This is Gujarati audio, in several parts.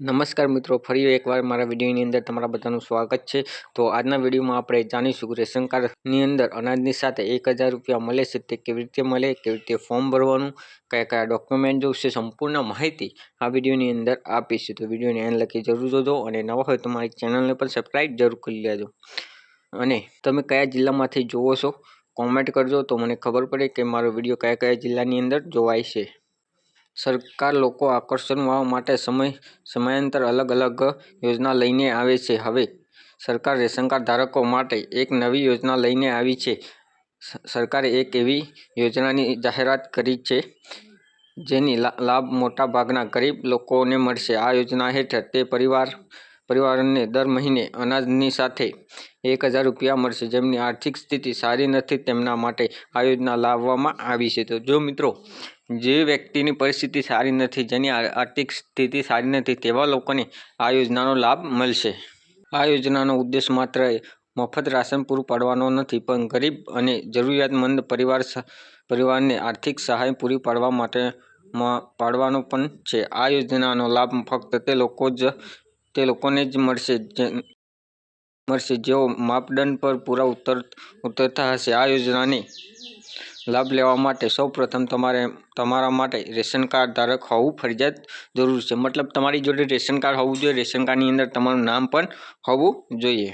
નમસ્કાર મિત્રો, ફરી એકવાર મારા વિડીયોની અંદર તમારા બધાનું સ્વાગત છે. તો આજના વિડીયોમાં આપણે જાણીશું રેશન કાર્ડની અંદર અનાજની સાથે એક રૂપિયા મળે છે, તે કેવી રીતે મળે, કેવી રીતે ફોર્મ ભરવાનું, કયા કયા ડોક્યુમેન્ટ જોશે સંપૂર્ણ માહિતી આ વિડીયોની અંદર આપીશું. તો વિડીયોને એન લખી જરૂર જોજો અને નવા હોય તો મારી ચેનલને પણ સબસ્ક્રાઈબ જરૂર કરી લેજો. અને તમે કયા જિલ્લામાંથી જોવો છો કોમેન્ટ કરજો તો મને ખબર પડે કે મારો વીડિયો કયા કયા જિલ્લાની અંદર જોવાય છે. સરકાર લોકો આકર્ષણવા માટે સમય, સમયાંતર અલગ અલગ યોજના લઈને આવે છે. હવે સરકાર રેશન કાર્ડ ધારકો માટે એક નવી યોજના લઈને આવી છે. સરકારે એક એવી યોજનાની જાહેરાત કરી છે, જેની લાભ મોટા ભાગના ગરીબ લોકોને મળશે. આ યોજના હેઠળ તે પરિવાર, પરિવારને દર મહિને અનાજની સાથે એક હજાર રૂપિયા મળશે. જેમની આર્થિક સ્થિતિ સારી નથી, તેમના માટે આ યોજના લાવવામાં આવી છે. તો જો મિત્રો, જે વ્યક્તિની પરિસ્થિતિ સારી નથી, જેની આર્થિક સ્થિતિ સારી નથી, તેવા લોકોને આ યોજનાનો લાભ મળશે. આ યોજનાનો ઉદ્દેશ માત્ર મફત રાશન પૂરું પાડવાનો નથી, પણ ગરીબ અને જરૂરિયાતમંદ પરિવાર પરિવારને આર્થિક સહાય પૂરી પાડવા માટે પાડવાનો પણ છે. આ યોજનાનો લાભ ફક્ત તે લોકો જ, તે લોકોને જ મળશે મળશે. જેઓ માપદંડ પર પૂરા ઉતર, ઉતરતા હશે. આ યોજનાને લાભ લેવા માટે સૌપ્રથમ તમારે તમારા માટે રેશન કાર્ડ ધારક હોવું ફરજિયાત જરૂર છે. મતલબ તમારી જોડે રેશન કાર્ડ હોવું જોઈએ. રેશન કાર્ડની અંદર તમારું નામ પણ હોવું જોઈએ.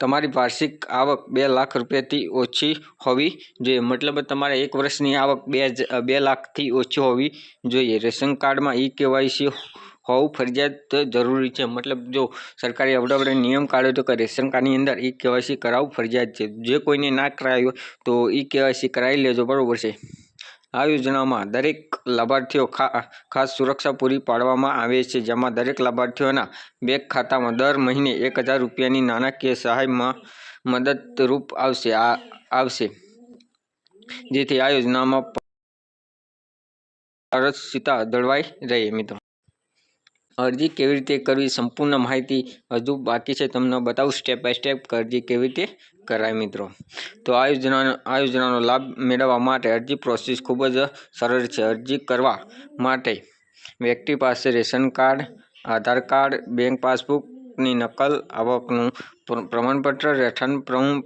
તમારી વાર્ષિક આવક બે લાખ રૂપિયાથી ઓછી હોવી જોઈએ. મતલબ તમારે એક વર્ષની આવક બે બે લાખથી ઓછી હોવી જોઈએ. રેશન કાર્ડમાં ઈ કેવાયસી હોવું ફરજિયાત જરૂરી છે. મતલબ જો સરકારે અવડાવડે નિયમ કાઢ્યો તો કે રેશન કાર્ડની અંદર ઈ કેવાયસી કરાવવું ફરજિયાત છે. જે કોઈને ના કરાવ્યું તો ઈ કેવાયસી કરાવી લેજો. બરાબર છે. આ યોજનામાં દરેક લાભાર્થીઓ ખાસ સુરક્ષા પૂરી પાડવામાં આવે છે. જેમાં દરેક લાભાર્થીઓના બેંક ખાતામાં દર મહિને એક હજાર રૂપિયાની નાણાકીય સહાયમાં મદદરૂપ આવશે, આ, આવશે. જેથી આ યોજનામાં પારદર્શિતા જળવાઈ રહે મિત્રો. અરજી કેવી રીતે કરવી સંપૂર્ણ માહિતી હજુ બાકી છે તમને બતાવું સ્ટેપ બાય સ્ટેપ અરજી કેવી રીતે કરાય મિત્રો. તો આ યોજનાનો આ યોજનાનો લાભ મેળવવા માટે અરજી પ્રોસેસ ખૂબ જ સરળ છે. અરજી કરવા માટે વ્યક્તિ પાસે ration card, Aadhaar card, bank પાસબુકની નકલ, આવકનું પ્રમાણપત્ર, રહેઠાણ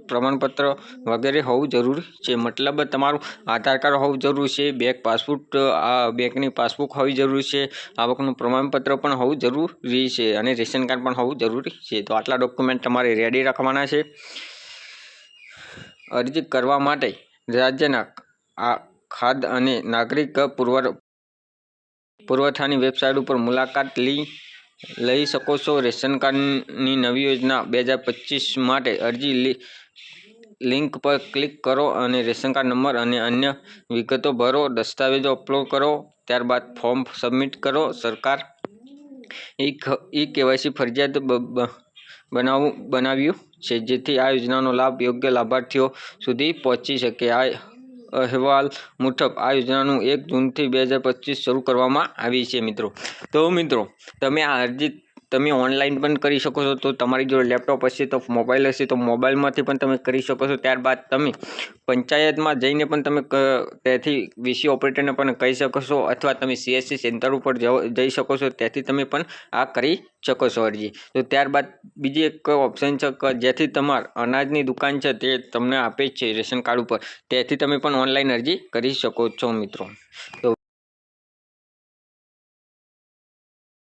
પ્રમાણપત્ર વગેરે હોવું જરૂરી છે. મતલબ તમારું આધાર કાર્ડ હોવું જરૂરી છે, બેંક પાસબુક આ બેંકની પાસબુક હોવી જરૂરી છે, આવકનું પ્રમાણપત્ર પણ હોવું જરૂરી છે અને રેશન કાર્ડ પણ હોવું જરૂરી છે. તો આટલા ડોક્યુમેન્ટ તમારે રેડી રાખવાના છે. અરજી કરવા માટે રાજ્યના આ ખાદ્ય અને નાગરિક પુરવઠ પુરવઠાની વેબસાઇટ ઉપર મુલાકાત લઈ લઈ શકો છો. રેશન કાર્ડની નવી યોજના બે હજાર પચીસ માટે અરજી લિંક પર ક્લિક કરો અને રેશન કાર્ડ નંબર અને અન્ય વિગતો ભરો. દસ્તાવેજો અપલોડ કરો. ત્યારબાદ ફોર્મ સબમિટ કરો. સરકાર ઈ કેવાયસી ફરજિયાત બનાવવું બનાવ્યું છે. જેથી આ યોજનાનો લાભ યોગ્ય લાભાર્થીઓ સુધી પહોંચી શકે. આ અહેવાલ મુજબ આ યોજનાનું એક જૂનથી બે હજાર પચીસ શરૂ કરવામાં આવી છે મિત્રો. તો મિત્રો, તમે આ અરજી તમે ઓનલાઈન પણ કરી શકો છો. તો તમારી જોડે લેપટોપ હશે, તો મોબાઈલ હશે, તો મોબાઈલમાંથી પણ તમે કરી શકો છો. ત્યારબાદ તમે પંચાયતમાં જઈને પણ તમે ત્યાંથી વીસી ઓપરેટરને પણ કહી શકો છો અથવા તમે સીએસસી સેન્ટર ઉપર જઈ શકો છો. ત્યાંથી તમે પણ આ કરી શકો છો અરજી. તો ત્યારબાદ બીજી એક ઓપ્શન છે કે જેથી તમાર અનાજની દુકાન છે તે તમને આપે છે રેશન કાર્ડ ઉપર. ત્યાંથી તમે પણ ઓનલાઈન અરજી કરી શકો છો મિત્રો. તો